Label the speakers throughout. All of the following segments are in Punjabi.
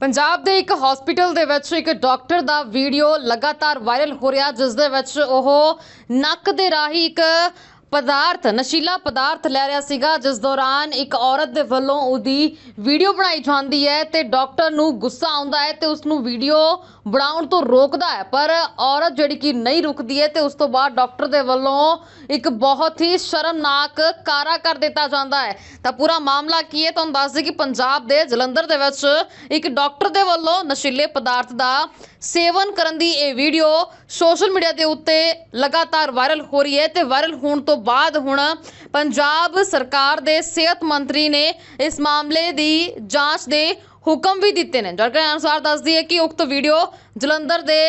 Speaker 1: ਪੰਜਾਬ ਦੇ ਇੱਕ ਹਸਪੀਟਲ ਦੇ ਵਿੱਚ ਇੱਕ ਡਾਕਟਰ ਦਾ ਵੀਡੀਓ ਲਗਾਤਾਰ ਵਾਇਰਲ ਹੋ ਰਿਹਾ ਜਿਸ ਦੇ ਵਿੱਚ ਉਹ ਨੱਕ ਦੇ ਰਾਹੀਂ ਇੱਕ ਪਦਾਰਥ, ਨਸ਼ੀਲਾ ਪਦਾਰਥ ਲੈ ਰਿਹਾ ਸੀਗਾ, ਜਿਸ ਦੌਰਾਨ ਇੱਕ ਔਰਤ ਦੇ ਵੱਲੋਂ ਉਹਦੀ ਵੀਡੀਓ ਬਣਾਈ ਜਾਂਦੀ ਹੈ ਤੇ ਡਾਕਟਰ ਨੂੰ ਗੁੱਸਾ ਆਉਂਦਾ ਹੈ ਤੇ ਉਸ ਨੂੰ ਵੀਡੀਓ ਬਣਾਉਣ ਤੋਂ ਰੋਕਦਾ ਹੈ। ਪਰ ਔਰਤ ਜਿਹੜੀ ਕਿ ਨਹੀਂ ਰੁਕਦੀ ਹੈ ਤੇ ਉਸ ਤੋਂ ਬਾਅਦ ਡਾਕਟਰ ਦੇ ਵੱਲੋਂ ਇੱਕ ਬਹੁਤ ਹੀ ਸ਼ਰਮਨਾਕ ਕਾਰਾ ਕਰ ਦਿੱਤਾ ਜਾਂਦਾ ਹੈ। ਤਾਂ ਪੂਰਾ ਮਾਮਲਾ ਕੀ ਹੈ? ਤੁਹਾਨੂੰ ਦੱਸ ਦਈਏ ਕਿ ਪੰਜਾਬ ਦੇ ਜਲੰਧਰ ਦੇ ਵਿੱਚ ਇੱਕ ਡਾਕਟਰ ਦੇ ਵੱਲੋਂ ਨਸ਼ੀਲੇ ਪਦਾਰਥ ਦਾ ਸੇਵਨ ਕਰਨ ਦੀ ਇਹ ਵੀਡੀਓ ਸੋਸ਼ਲ ਮੀਡੀਆ ਦੇ ਉੱਤੇ ਲਗਾਤਾਰ ਵਾਇਰਲ ਹੋ ਰਹੀ ਹੈ ਤੇ ਵਾਇਰਲ ਹੋਣ ਤੋਂ ਬਾਅਦ ਹੁਣ ਪੰਜਾਬ ਸਰਕਾਰ ਦੇ ਸਿਹਤ ਮੰਤਰੀ ਨੇ ਇਸ ਮਾਮਲੇ ਦੀ ਜਾਂਚ ਦੇ ਹੁਕਮ ਵੀ ਦਿੱਤੇ ਨੇ। ਜਾਣਕਾਰੀ ਅਨੁਸਾਰ ਦੱਸਦੀ ਹੈ ਕਿ ਉਕਤ ਵੀਡੀਓ ਜਲੰਧਰ ਦੇ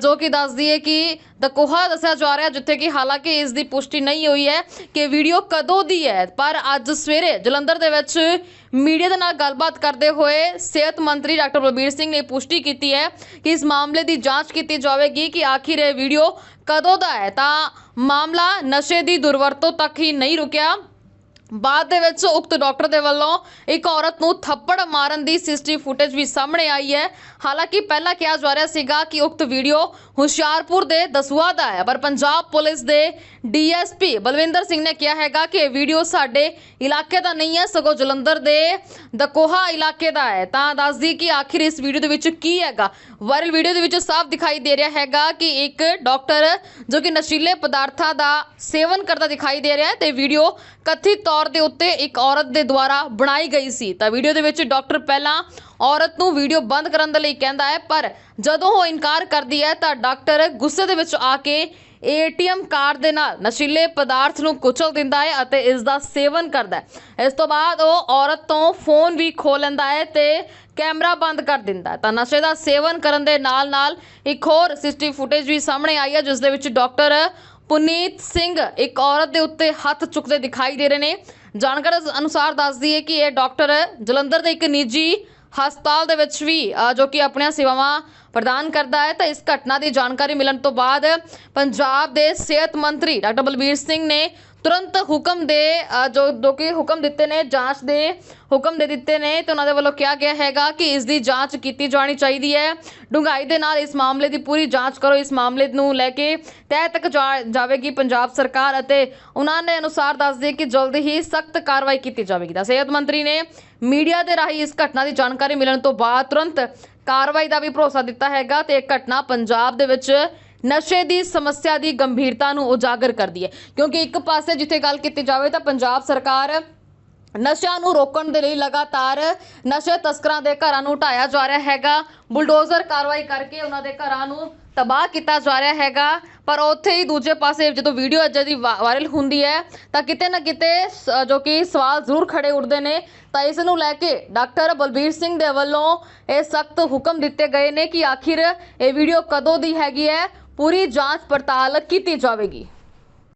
Speaker 1: ਜੋ ਕਿ ਦੱਸਦੀ ਹੈ ਕਿ ਦਕੋਹਾ ਦੱਸਿਆ ਜਾ ਰਿਹਾ ਜਿੱਥੇ ਕਿ ਹਾਲਾਂਕਿ ਇਸ ਦੀ ਪੁਸ਼ਟੀ ਨਹੀਂ ਹੋਈ ਹੈ ਕਿ ਵੀਡੀਓ ਕਦੋਂ ਦੀ ਹੈ। ਪਰ ਅੱਜ ਸਵੇਰੇ ਜਲੰਧਰ ਦੇ ਵਿੱਚ ਮੀਡੀਆ ਦੇ ਨਾਲ ਗੱਲਬਾਤ ਕਰਦੇ ਹੋਏ ਸਿਹਤ ਮੰਤਰੀ ਡਾਕਟਰ ਬਲਬੀਰ ਸਿੰਘ ਨੇ ਪੁਸ਼ਟੀ ਕੀਤੀ ਹੈ ਕਿ ਇਸ ਮਾਮਲੇ ਦੀ ਜਾਂਚ ਕੀਤੀ ਜਾਵੇਗੀ ਕਿ ਆਖਿਰ ਇਹ ਵੀਡੀਓ ਕਦੋਂ ਦਾ ਹੈ। ਤਾਂ ਮਾਮਲਾ ਨਸ਼ੇ ਦੀ ਦੁਰਵਰਤੋਂ ਤੱਕ ਹੀ ਨਹੀਂ ਰੁਕਿਆ। ਬਾਅਦ ਦੇ ਵਿੱਚ ਉਕਤ ਡਾਕਟਰ ਦੇ ਵੱਲੋਂ ਇੱਕ ਔਰਤ ਨੂੰ ਥੱਪੜ ਮਾਰਨ ਦੀ ਸੀਸੀਟੀਵੀ ਫੁਟੇਜ ਵੀ ਸਾਹਮਣੇ ਆਈ ਹੈ। ਹਾਲਾਂਕਿ ਪਹਿਲਾਂ ਕਿਹਾ ਜਾ ਰਿਹਾ ਸੀਗਾ ਕਿ ਉਕਤ ਵੀਡੀਓ ਹੁਸ਼ਿਆਰਪੁਰ ਦੇ ਦਸੂਆ ਦਾ ਹੈ, ਪਰ ਪੰਜਾਬ ਪੁਲਿਸ ਦੇ ਡੀਐਸਪੀ ਬਲਵਿੰਦਰ ਸਿੰਘ ਨੇ ਕਿਹਾ ਹੈਗਾ ਕਿ ਇਹ ਵੀਡੀਓ ਸਾਡੇ ਇਲਾਕੇ ਦਾ ਨਹੀਂ ਹੈ, ਸਗੋਂ ਜਲੰਧਰ ਦੇ ਦਕੋਹਾ ਇਲਾਕੇ ਦਾ ਹੈ। ਤਾਂ ਦੱਸਦੀ ਕਿ ਆਖਿਰ ਇਸ ਵੀਡੀਓ ਦੇ ਵਿੱਚ ਕੀ ਹੈਗਾ? ਵਾਇਰਲ ਵੀਡੀਓ ਦੇ ਵਿੱਚ ਸਾਫ਼ ਦਿਖਾਈ ਦੇ ਰਿਹਾ ਹੈਗਾ ਕਿ ਇੱਕ ਡਾਕਟਰ ਜੋ ਕਿ ਨਸ਼ੀਲੇ ਪਦਾਰਥਾਂ ਦਾ ਸੇਵਨ ਕਰਦਾ ਦਿਖਾਈ ਦੇ ਰਿਹਾ ਹੈ ਤੇ ਵੀਡੀਓ ਕਥਿਤ ਤੌਰ ਦੇ ਉੱਤੇ ਇੱਕ ਔਰਤ ਦੇ ਦੁਆਰਾ ਬਣਾਈ ਗਈ ਸੀ। ਤਾਂ ਵੀਡੀਓ ਦੇ ਵਿੱਚ ਡਾਕਟਰ ਪਹਿਲਾਂ ਔਰਤ ਨੂੰ ਵੀਡੀਓ ਬੰਦ ਕਰਨ ਦੇ ਲਈ ਕਹਿੰਦਾ ਹੈ, ਪਰ ਜਦੋਂ ਉਹ ਇਨਕਾਰ ਕਰਦੀ ਹੈ, ਤਾਂ ਡਾਕਟਰ ਗੁੱਸੇ ਦੇ ਵਿੱਚ ਆ ਕੇ ਏਟੀਐਮ ਕਾਰਡ ਦੇ ਨਾਲ ਨਸ਼ੀਲੇ ਪਦਾਰਥ ਨੂੰ ਕੁਚਲ ਦਿੰਦਾ ਹੈ ਅਤੇ ਇਸ ਦਾ ਸੇਵਨ ਕਰਦਾ ਹੈ। ਇਸ ਤੋਂ ਬਾਅਦ ਉਹ ਔਰਤ ਤੋਂ ਫੋਨ ਵੀ ਖੋ ਲੈਂਦਾ ਹੈ ਤੇ ਕੈਮਰਾ ਬੰਦ ਕਰ ਦਿੰਦਾ ਹੈ। ਤਾਂ ਨਸ਼ੇ ਦਾ ਸੇਵਨ ਕਰਨ ਦੇ ਨਾਲ ਨਾਲ ਇੱਕ ਹੋਰ ਸੀਸੀਟੀਵੀ ਫੁਟੇਜ ਵੀ ਸਾਹਮਣੇ ਆਈ ਹੈ, ਜਿਸ ਦੇ ਵਿੱਚ ਡਾਕਟਰ ਪੁਨੀਤ ਸਿੰਘ ਇੱਕ ਔਰਤ ਦੇ ਉੱਤੇ ਹੱਥ ਚੁੱਕਦੇ ਦਿਖਾਈ ਦੇ ਰਹੇ ਨੇ। ਜਾਣਕਾਰੀ ਅਨੁਸਾਰ ਦੱਸਦੀ ਹੈ ਕਿ ਇਹ ਡਾਕਟਰ ਜਲੰਧਰ ਦੇ ਇੱਕ ਨਿੱਜੀ ਹਸਪਤਾਲ ਦੇ ਵਿੱਚ ਵੀ ਜੋ ਕਿ ਆਪਣੀਆਂ ਸੇਵਾਵਾਂ ਪ੍ਰਦਾਨ ਕਰਦਾ ਹੈ। ਤਾਂ ਇਸ ਘਟਨਾ ਦੀ ਜਾਣਕਾਰੀ ਮਿਲਣ ਤੋਂ ਬਾਅਦ ਪੰਜਾਬ ਦੇ ਸਿਹਤ ਮੰਤਰੀ ਡਾਕਟਰ ਬਲਬੀਰ ਸਿੰਘ ਨੇ ਤੁਰੰਤ ਹੁਕਮ ਦੇ ਜੋ ਜੋ ਕਿ ਹੁਕਮ ਦਿੱਤੇ ਨੇ, ਜਾਂਚ ਦੇ ਹੁਕਮ ਦੇ ਦਿੱਤੇ ਨੇ ਤੇ ਉਹਨਾਂ ਦੇ ਵੱਲੋਂ ਕਿਹਾ ਗਿਆ ਹੈਗਾ ਕਿ ਇਸ ਦੀ ਜਾਂਚ ਕੀਤੀ ਜਾਣੀ ਚਾਹੀਦੀ ਹੈ। ਡੂੰਘਾਈ ਦੇ ਨਾਲ ਇਸ ਮਾਮਲੇ ਦੀ ਪੂਰੀ ਜਾਂਚ ਕਰੋ। ਇਸ ਮਾਮਲੇ ਨੂੰ ਲੈ ਕੇ ਤਹਿ ਤੱਕ ਜਾਵੇਗੀ ਪੰਜਾਬ ਸਰਕਾਰ ਅਤੇ ਉਹਨਾਂ ਨੇ ਅਨੁਸਾਰ ਦੱਸਦੇ ਕਿ ਜਲਦੀ ਹੀ ਸਖਤ ਕਾਰਵਾਈ ਕੀਤੀ ਜਾਵੇਗੀ। ਤਾਂ ਸਿਹਤ ਮੰਤਰੀ ਨੇ ਮੀਡੀਆ ਦੇ ਰਾਹੀਂ ਇਸ ਘਟਨਾ ਦੀ ਜਾਣਕਾਰੀ ਮਿਲਣ ਤੋਂ ਬਾਅਦ ਤੁਰੰਤ ਕਾਰਵਾਈ ਦਾ ਵੀ ਭਰੋਸਾ ਦਿੱਤਾ ਹੈਗਾ ਤੇ ਇਹ ਘਟਨਾ ਪੰਜਾਬ ਦੇ ਵਿੱਚ ਨਸ਼ੇ ਦੀ ਸਮੱਸਿਆ ਦੀ ਗੰਭੀਰਤਾ ਨੂੰ ਉਜਾਗਰ ਕਰਦੀ ਹੈ। ਕਿਉਂਕਿ ਇੱਕ ਪਾਸੇ ਜਿੱਥੇ ਗੱਲ ਕੀਤੀ ਜਾਵੇ ਤਾਂ ਪੰਜਾਬ ਸਰਕਾਰ ਨਸ਼ਿਆਂ ਨੂੰ ਰੋਕਣ ਦੇ ਲਈ ਲਗਾਤਾਰ ਨਸ਼ੇ ਤਸਕਰਾਂ ਦੇ ਘਰਾਂ ਨੂੰ ਢਾਇਆ ਜਾ ਰਿਹਾ ਹੈਗਾ। ਬੁਲਡੋਜ਼ਰ ਕਾਰਵਾਈ ਕਰਕੇ ਉਹਨਾਂ ਦੇ ਘਰਾਂ ਨੂੰ ਤਬਾਹ ਕੀਤਾ ਜਾ ਰਿਹਾ ਹੈਗਾ। ਪਰ ਉੱਥੇ ਹੀ ਦੂਜੇ ਪਾਸੇ ਜਦੋਂ ਵੀਡੀਓ ਅੱਜ ਦੀ ਵਾ- ਵਾਇਰਲ ਹੁੰਦੀ ਹੈ ਤਾਂ ਕਿਤੇ ਨਾ ਕਿਤੇ ਸ- ਜੋ ਕਿ ਸਵਾਲ ਜ਼ਰੂਰ ਖੜੇ ਉੱਠਦੇ ਨੇ। ਤਾਂ ਇਸ ਨੂੰ ਲੈ ਕੇ ਡਾਕਟਰ ਬਲਬੀਰ ਸਿੰਘ ਦੇ ਵੱਲੋਂ ਇਹ ਸਖਤ ਹੁਕਮ ਦਿੱਤੇ ਗਏ ਨੇ ਕਿ ਆਖਿਰ ਇਹ ਵੀਡੀਓ ਕਦੋਂ ਦੀ ਹੈਗੀ ਹੈ? ਪੂਰੀ ਜਾਂਚ ਪੜਤਾਲ ਕੀਤੀ ਜਾਵੇਗੀ।